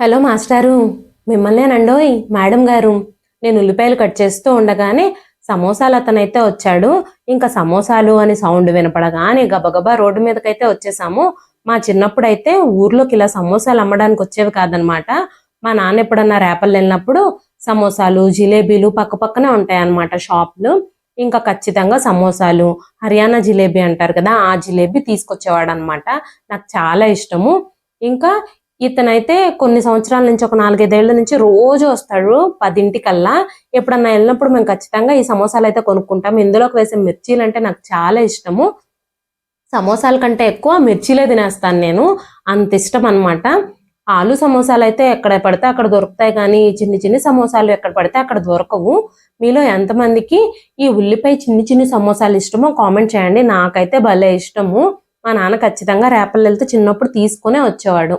Hello మాస్టారు మిమ్మల్నేనండోయ్ madam గారు. నేను ఉల్లిపాయలు కట్ చేస్తూ ఉండగానే సమోసాలు అతనైతే వచ్చాడు. ఇంకా సమోసాలు అని సౌండ్ వినపడగానే గబగబా రోడ్డు మీదకైతే వచ్చేసాము. మా చిన్నప్పుడు అయితే ఊర్లోకి ఇలా సమోసాలు అమ్మడానికి వచ్చేవి కాదనమాట. మా నాన్న ఎప్పుడన్నా రేపలు వెళ్ళినప్పుడు సమోసాలు జిలేబీలు పక్క పక్కనే ఉంటాయి అన్నమాట ఇంకా ఖచ్చితంగా సమోసాలు హర్యానా జిలేబీ అంటారు కదా ఆ జిలేబీ తీసుకొచ్చేవాడు అనమాట నాకు చాలా ఇష్టము. ఇంకా ఇతనైతే కొన్ని సంవత్సరాల నుంచి ఒక నాలుగైదేళ్ళ నుంచి రోజు వస్తాడు పదింటికల్లా. ఎప్పుడన్నా వెళ్ళినప్పుడు మేము ఖచ్చితంగా ఈ సమోసాలు అయితే కొనుక్కుంటాం. ఇందులోకి వేసే మిర్చీలు అంటే నాకు చాలా ఇష్టము. సమోసాల కంటే ఎక్కువ మిర్చీలే తినేస్తాను నేను. అంత ఇష్టం అన్నమాట ఆలు సమోసాలు అయితే ఎక్కడ పడితే అక్కడ దొరుకుతాయి కానీ చిన్ని చిన్ని సమోసాలు ఎక్కడ పడితే అక్కడ దొరకవు. మీలో ఎంతమందికి ఈ ఉల్లిపాయ చిన్ని చిన్ని సమోసాలు ఇష్టమో కామెంట్ చేయండి. నాకైతే భలే ఇష్టము. మా నాన్న ఖచ్చితంగా రేపలు చిన్నప్పుడు తీసుకునే వచ్చేవాడు.